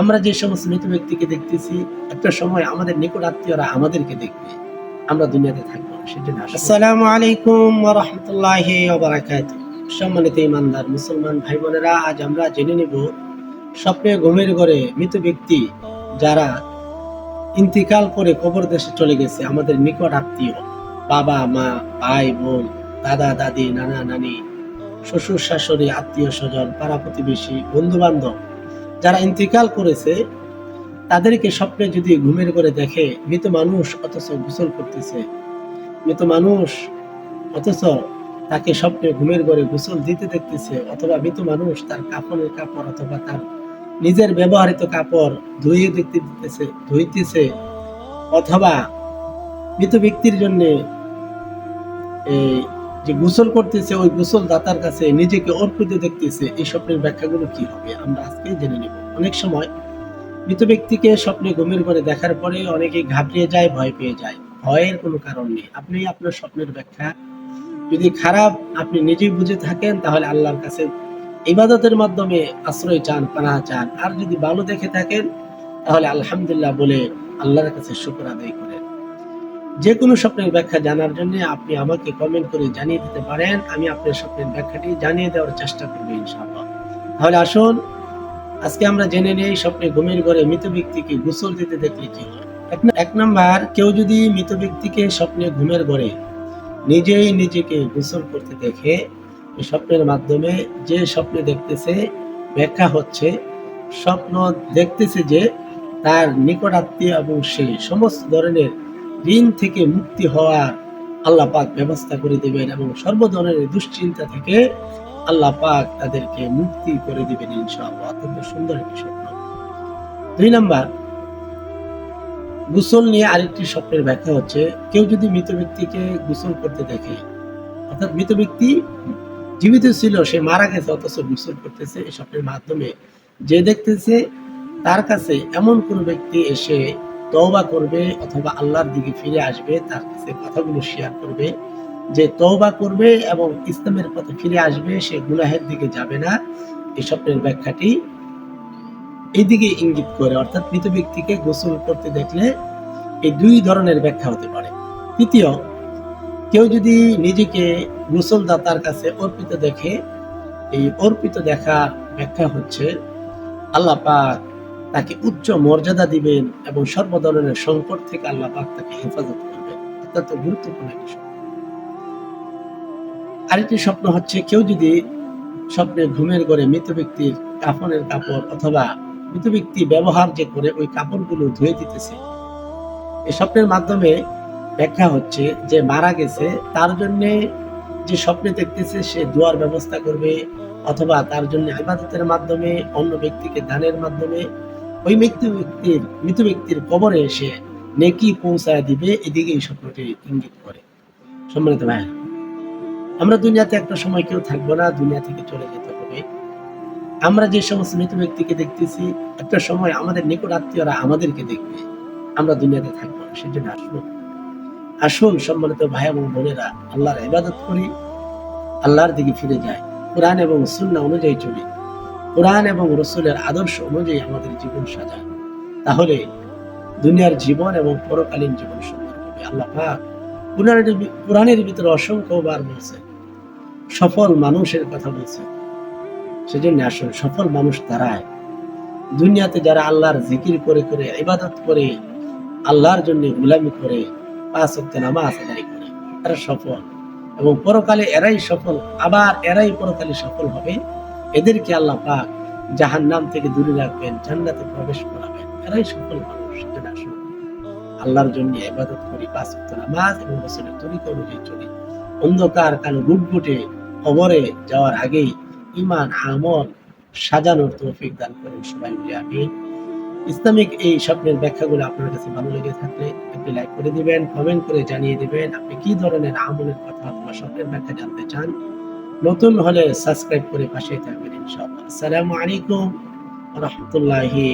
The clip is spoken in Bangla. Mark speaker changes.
Speaker 1: আমরা যে সমস্ত মৃত ব্যক্তিকে দেখতেছি, একটা সময় আমাদের নিকট আত্মীয়রা আমাদেরকে দেখবে। আমরা দুনিয়াতে থাকব সেজন্য আসসালামু আলাইকুম রাহমাতুল্লাহি সম্মানিত ইমানদার মুসলমান ভাই বোনেরা আজ আমরা জেনে নেব স্বপ্নে ঘুমের ঘরে মৃত ব্যক্তি যারা ইন্তিকাল করে কবর দেশে চলে গেছে, আমাদের নিকট আত্মীয়। বাবা, মা, ভাই, বোন, দাদা, দাদি, নানা, নানি, শ্বশুর, শাশুড়ি আত্মীয় স্বজন পাড়া প্রতিবেশী বন্ধু বান্ধব যারা ইন্তিকাল করেছে, তাদেরকে স্বপ্নে যদি ঘুমের করে দেখে, মৃত মানুষ অথচ গোসল করতেছে। মৃত মানুষ অথচ তাকে স্বপ্নে ঘুমের ঘরে গোসল দিতে দেখতেছে, অথবা মৃত মানুষ তার কাপড়ের কাপড় অথবা তার নিজের ব্যবহৃত কাপড় ধুয়ে দেখতে দিতেছে, ধুইতেছে, অথবা মৃত ব্যক্তির জন্য এই যে গোসল করতেছে, ওই গোসল দাতার কাছে নিজেকে অর্পিত দেখতেছে, এই স্বপ্নের ব্যাখ্যাগুলো কি হবে? আমরা আজকে জেনে নেব। অনেক সময় মৃত ব্যক্তিকে স্বপ্নে ঘুমের ঘরে দেখার পরে অনেকে ঘাবড়িয়ে যায়, ভয় পেয়ে যায়। ভয়ের কোনো কারণ নেই। আপনি আপনার স্বপ্নের ব্যাখ্যা যদি খারাপ আপনি নিজেই বুঝে থাকেন, তাহলে আল্লাহর কাছে ইবাদতের মাধ্যমে আশ্রয় চান পানা চান। আর যদি ভালো দেখে থাকেন, তাহলে আলহামদুলিল্লাহ বলে আল্লাহর কাছে শুকর আদায় করেন। যে কোনো স্বপ্নের ব্যাখ্যা জানার জন্য আপনি আমাকে কমেন্ট করে জানিয়ে দিতে পারেন। আমি আপনার স্বপ্নের ব্যাখ্যাটি জানিয়ে দেওয়ার চেষ্টা করব ইনশাআল্লাহ। তাহলে আসুন, আজকে আমরা জেনে নেই স্বপ্নে ঘুমের ঘরে মৃত ব্যক্তিকে গোসল দিতে দেখলে কি হয়। এক- নাম্বার, কেউ যদি মৃত ব্যক্তিকে স্বপ্নে ঘুমের ঘরে নিজেই নিজেকে গোসল করতে দেখে স্বপ্নের মাধ্যমে যে স্বপ্নে দেখতেছে, ব্যাখ্যা হচ্ছে, স্বপ্ন দেখতেছে যে তার নিকট আত্মীয় এবং সে সমস্ত ধরনের ঋণ থেকে মুক্তি হওয়ার আল্লাহ পাক ব্যবস্থা করে দিবেন এবং সর্ব ধরনের দুশ্চিন্তা থেকে আল্লাহ পাক তাদেরকে মুক্তি করে দিবেন ইনশাআল্লাহ। অত্যন্ত সুন্দর একটি স্বপ্ন। দুই নাম্বার, গোসল নিয়ে আরেকটি স্বপ্নের ব্যাখ্যা হচ্ছে, কেউ যদি মৃত ব্যক্তিকে গোসল করতে দেখে, অর্থাৎ মৃত ব্যক্তি জীবিত ছিল, সে মারা গেছে, অথচ গোসল করতেছে এই স্বপ্নের মাধ্যমে, যে দেখতেছে তার কাছে এমন কোন ব্যক্তি এসে তওবা করবে অথবা আল্লাহর দিকে ফিরে আসবে, তার কাছে কথাগুলো শেয়ার করবে। যে তওবা করবে এবং ইসলামের পথে ফিরে আসবে, সে গুনাহের দিকে যাবে না। এই স্বপ্নের ব্যাখ্যাটি এইদিকে ইঙ্গিত করে। অর্থাৎ মৃত ব্যক্তিকে গোসল করতে দেখলে এই দুই ধরনের ব্যাখ্যা হতে পারে। তৃতীয়, কেউ যদি নিজেকে গোসল দাতার কাছে অর্পিত দেখে, এই অর্পিত দেখার ব্যাখ্যা হচ্ছে, আল্লাহ পাক তাকে উচ্চ মর্যাদা দিবেন এবং সর্ব ধরনের সংকট থেকে আল্লাহ পাক তাকে হেফাজত করবেন। অত্যন্ত গুরুত্বপূর্ণ একটি স্বপ্ন। আরেকটি স্বপ্ন হচ্ছে কেউ যদি স্বপ্নে ঘুমের ঘরে মৃত ব্যক্তির কাফনের কাপড় অথবা মৃত ব্যক্তি ব্যবহার যে করে ওই কাপড়গুলো ধুয়ে দিতেছে এই স্বপ্নের মাধ্যমে ব্যাখ্যা হচ্ছে যে মারা গেছে, তার জন্যে যে স্বপ্নে দেখতেছে সে দোয়ার ব্যবস্থা করবে অথবা তার জন্য ইবাদতের মাধ্যমে, অন্য ব্যক্তিকে দানের মাধ্যমে ওই মৃত্যু ব্যক্তির মৃত ব্যক্তির কবরে এসে নেকি পৌঁছায় দিবে, এদিকে এই স্বপ্নটি ইঙ্গিত করে। সম্মানিত ভাই, আমরা দুনিয়াতে একটা সময় কেউ থাকব না, দুনিয়া থেকে চলে যেতে হবে। আমরা যে সমস্ত মৃত ব্যক্তিকে দেখতেছি, একটা সময় আমাদের নিকট আত্মীয়রা আমাদেরকে দেখবে। আমরা দুনিয়াতে থাকব না, সেজন্য আসুন। আসুন, সম্মানিত ভাই এবং বোনেরা, আল্লাহর ইবাদত করি, আল্লাহর দিকে ফিরে যায় কোরআন এবং সুন্নাহ অনুযায়ী চলি। কোরআন এবং রসুলের আদর্শ অনুযায়ী আমাদের জীবন সাজায় তাহলে দুনিয়ার জীবন এবং পরকালীন জীবন সুন্দর হবে। আল্লাহ পাক কোরআনের কোরআনের ভিতরে অসংখ্য বার বলছে সফল মানুষের কথা বলছে সেজন্য আসুন, সফল মানুষ তারায় দুনিয়াতে যারা আল্লাহর জিকির করে করে, ইবাদত করে, আল্লাহর জন্য গুলামি করে, পাঁচ ওয়াক্ত নামাজ আদায় করে, তারা সফল। এবং পরকালে এরাই সফল, আবার এরাই পরকালে সফল হবে। এদেরকে আল্লাহ পাক জাহান নাম থেকে দূরে রাখবেন, জান্নাতে প্রবেশ করাবেন। এরাই সফল মানুষ সেজন্য আসুন আল্লাহর জন্য ইবাদত করি, পাঁচ নামাজ এবং রসুলের তরিকা অনুযায়ী চলি। অন্ধকার কালো গুটগুটে কবরে যাওয়ার আগেই ইমান আমল, সাজানোর তৌফিক দান করেন সবাই মিলে, আমিন। ইসলামিক এই স্বপ্নের ব্যাখ্যাগুলো আপনার কাছে ভালো লেগে থাকলে একটি লাইক করে দিবেন, কমেন্ট করে জানিয়ে দিবেন, আপনি কি ধরনের আমলের কথা অথবা স্বপ্নের ব্যাখ্যা জানতে চান? নতুন হলে সাবস্ক্রাইব করে পাশে থাকবেন ইনশাআল্লাহ। আসসালামু আলাইকুম রহমতুল্লাহি